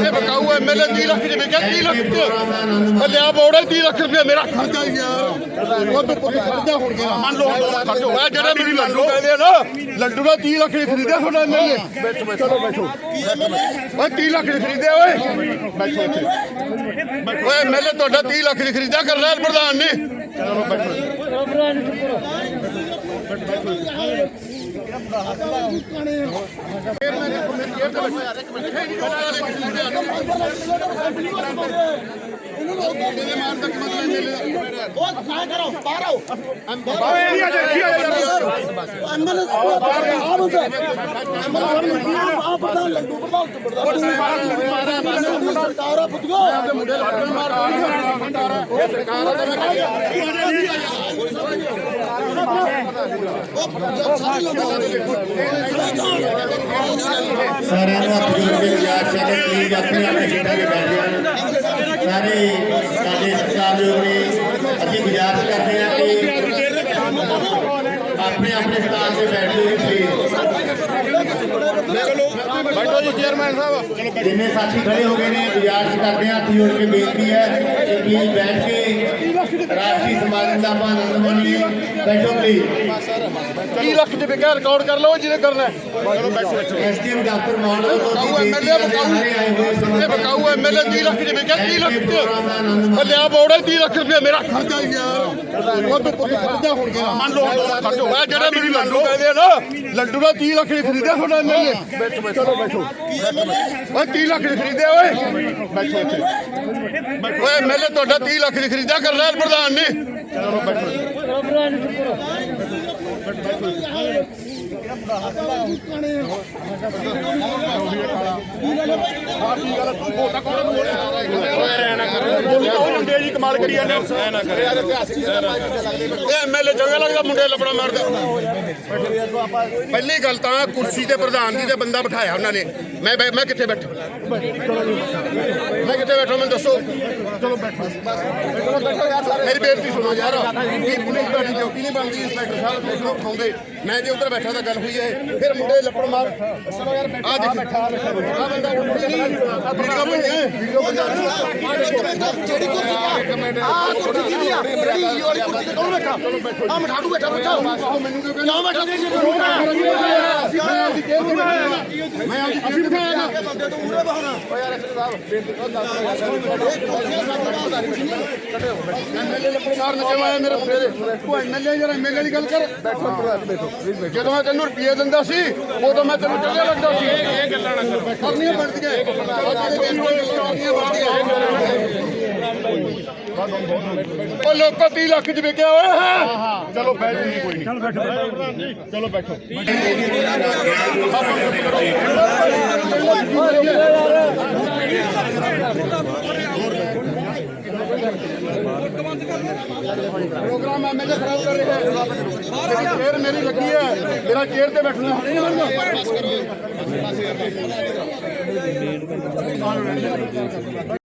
ਇਹ ਬਕਾਊ ਐਮਐਲਏ 30 ਲੱਖ ਦੇ ਵਿਕਿਆ 30 ਲੱਖ ਚ। ਉਹ ਲਿਆ ਬੋੜਾ 30 ਲੱਖ ਰੁਪਏ ਮੇਰਾ ਖਰਚਾ ਹੀ ਯਾਰ ਉਹ ਤੋਂ ਪੁੱਤ ਖਰਚਾ ਹੁਣ ਗਿਆ। ਮੰਨ ਲਓ ਖਰਚ ਹੋਇਆ ਜਿਹੜੇ ਮੈਨੂੰ ਲੱਡੂ ਕਹਿੰਦੇ ਆ ਨਾ ਲੱਡੂ ਦਾ 30 ਲੱਖ ਦੇ ਖਰੀਦਿਆ ਤੁਹਾਡਾ ਐਮਐਲਏ ਬੈਠੋ ਚਲੋ ਬੈਠੋ। ਓਏ 30 ਲੱਖ ਦੇ ਖਰੀਦਿਆ ਓਏ। ਬੈਠੋ ਇੱਥੇ ਓਏ ਐਮਐਲਏ ਤੁਹਾਡਾ 30 ਲੱਖ ਦੇ ਖਰੀਦਿਆ ਕਰਨੈਲ ਪ੍ਰਧਾਨ ਨੇ ਚਲੋ ਬੈਠੋ। ਉਹ ਨਾ ਕਰੋ ਬਾਹਰ ਆਓ ਸਰਕਾਰ ਆ ਪੁੱਤੋ ਸਾਰਿਆਂ ਨੂੰ ਹੱਥ ਜੋੜ ਕੇ ਗੁਜ਼ਾਰਿਸ਼ ਹੈ ਕਿ ਪਲੀਜ਼ ਆਪਣੇ ਆਪਣੇ ਸੀਟਾਂ 'ਤੇ ਬੈਠ ਜਾਣ ਸਾਰੇ ਸਾਡੇ ਸਤਿਕਾਰਯੋਗ ਨੇ ਅਸੀਂ ਗੁਜ਼ਾਰਿਸ਼ ਕਰਦੇ ਹਾਂ ਕਿ ਆਪਣੇ ਆਪਣੇ ਸਥਾਨ ਤੇ ਬੈਠ ਜਾਓ ਪਲੀਜ਼ ਬੈਠੋ ਜੀ ਚੇਅਰਮੈਨ ਸਾਹਿਬ ਜਿੰਨੇ ਸਾਥੀ ਖੜੇ ਹੋ ਗਏ ਨੇ ਗੁਜ਼ਾਰਿਸ਼ ਕਰਦੇ ਹਾਂ ਹੱਥ ਜੋੜ ਕੇ ਬੇਨਤੀ ਹੈ ਕਿ ਪਲੀਜ਼ ਬੈਠ ਕੇ ਰਾਸ਼ਟਰੀ ਸਮਾਗਮ ਦਾ ਆਪਾਂ ਆਨੰਦ ਮਾਣੀਏ ਬੈਠੋ ਪਲੀਜ਼ 30 ਲੱਖ ਦੇ ਵਿਕਿਆ ਰਿਕਾਰਡ ਕਰ ਲਓ ਜਿਹਨੇ ਕਰਨਾ ਹੈ। ਚਲੋ ਬੈਠੋ ਬੈਠੋ ਐਸਟੀਐਮ ਡਾਕਟਰ ਮਾਨ ਵੱਲੋਂ ਅਸੀਂ ਐਮਐਲਏ ਹਾਂ ਬਕਾਊ ਇਹ ਬਕਾਊ ਐਮਐਲਏ 30 ਲੱਖ ਦੇ ਵਿਕਿਆ 30 ਲੱਖ ਉਹ ਲਿਆ ਬੋੜਾ 30 ਲੱਖ ਰੁਪਏ ਮੇਰਾ ਖਰਚਾ ਹੀ ਯਾਰ ਉਹ ਤੋਂ ਪੁੱਤ ਖਰਚਾ ਹੁਣ ਗਿਆ ਮੰਨ ਲਓ ਖਰਚ ਹੋਇਆ ਜਿਹੜੇ ਮੈਨੂੰ ਲੱਡੂ ਕਹਿੰਦੇ ਨਾ ਲੱਡੂ ਦਾ 30 ਲੱਖ ਦੇ ਖਰੀਦਿਆ ਤੁਹਾਡਾ ਐਮਐਲਏ ਬੈਠੋ ਚਲੋ ਬੈਠੋ। ਓਏ 30 ਲੱਖ ਦੇ ਖਰੀਦਿਆ ਓਏ। ਬੈਠੋ ਇੱਥੇ। ਓਏ ਐਮਐਲਏ ਤੁਹਾਡਾ 30 ਲੱਖ ਦੇ ਖਰੀਦਿਆ ਕਰਨੈਲ ਪ੍ਰਧਾਨ ਨੇ। ਚਲੋ ਬੈਠੋ। ਮੁੰਡੇ ਜੀ ਕਮਾਲ ਕਰੀ ਜਾਂਦੇ ਇਹ ਐਮਐਲਏ ਚੰਗਾ ਲੱਗਦਾ ਮੁੰਡੇ ਲੱਪੜਾ ਮਾਰਦਾ ਪਹਿਲੀ ਗੱਲ ਤਾਂ ਕੁਰਸੀ ਤੇ ਪ੍ਰਧਾਨ ਜੀ ਦੇ ਬੰਦਾ ਬਿਠਾਇਆ ਉਹਨਾਂ ਨੇ। ਮੈਂ ਮੈਂ ਕਿੱਥੇ ਬੈਠਾ? ਮੈਂ ਕਿੱਥੇ ਬੈਠਾ? ਮੈਨੂੰ ਦੱਸੋ। ਚਲੋ ਬੈਠੋ ਮੇਰੀ ਬੇਨਤੀ ਸੁਣੋ ਯਾਰ। ਇਹ ਪੁਲਿਸ ਤੁਹਾਡੀ ਡਿਊਟੀ ਨਹੀਂ ਬਣਦੀ? ਇੰਸਪੈਕਟਰ ਸਾਹਿਬ ਦੇਖ ਲਓ ਖਾਉਂਦੇ ਮੈਂ ਜੇ ਉੱਧਰ ਬੈਠਾ ਤਾਂ ਗੱਲ ਹੋਈ ਹੈ। ਫਿਰ ਮੁੰਡੇ ਲੱਪੜ ਮਾਰ। ਆ ਦੇਖ। ਬੈਠਾ ਆ ਬੰਦਾ ਉੱਠ ਨਹੀਂ ਵੀਡੀਓ ਬਣਿਆ ਵੀਡੀਓ ਜਿਹੜੀ ਕੁਰਸੀ ਆ ਆ ਕੁਰਸੀ ਕਿਹਦੀ ਆ ਜਿਹੜੀ ਵਾਲੀ ਕੁਰਸੀ ਤੇ ਕੌਣ ਬੈਠਾ ਆ ਮਠਾੜੂ ਬੈਠਾ ਬੱਚਾ ਮੈਨੂੰ ਕਿਉਂ ਬੈਠਾ ਮੈਂ ਅਸੀਂ ਬਿਠਾਇਆ ਬੰਦੇ ਤੋਂ ਮੂਰੇ ਬਹਾਨਾ ਐਮਐਲਏ ਲੱਪੜ ਮਾਰਨ ਕਿਉਂ ਆਇਆ ਮੇਰੇ ਮੁੰਡੇ ਤੂੰ ਐਮਐਲਏ ਯਾਰ ਐਮਐਲਏ ਦੀ ਗੱਲ ਕਰ ਬੈਠੋ। ਜਦੋਂ ਮੈਂ ਤੈਨੂੰ ਰੁਪਏ ਦਿੰਦਾ ਸੀ ਉਦੋਂ ਮੈਂ ਤੈਨੂੰ ਚੰਗਾ ਲੱਗਦਾ ਸੀ ਇਹ ਗੱਲਾਂ ਨਾ ਕਰ ਕਰਨੀਆਂ ਬਣਦੀਆਂ ਕਰਨੀਆਂ ਬਣਦੀਆਂ ਉਹ ਲੋਕੋ 30 ਲੱਖ ਚ ਵਿਕਿਆ ਓਏ ਹਾਂ ਚਲੋ ਬੈਠ ਜੀ ਕੋਈ ਨਹੀਂ ਚਲੋ ਬੈਠੋ ਪ੍ਰੋਗਰਾਮ ਐਮਐਲਏ ਖਰਾਬ ਕਰ ਰਿਹਾ ਹੈ ਮੇਰੀ ਚੇਅਰ ਮੇਰੀ ਲੱਗੀ ਹੈ ਮੇਰਾ ਚੇਅਰ ਤੇ ਬੈਠਣਾ ਹੁਣੇ ਨਹੀਂ ਮੰਨਦਾ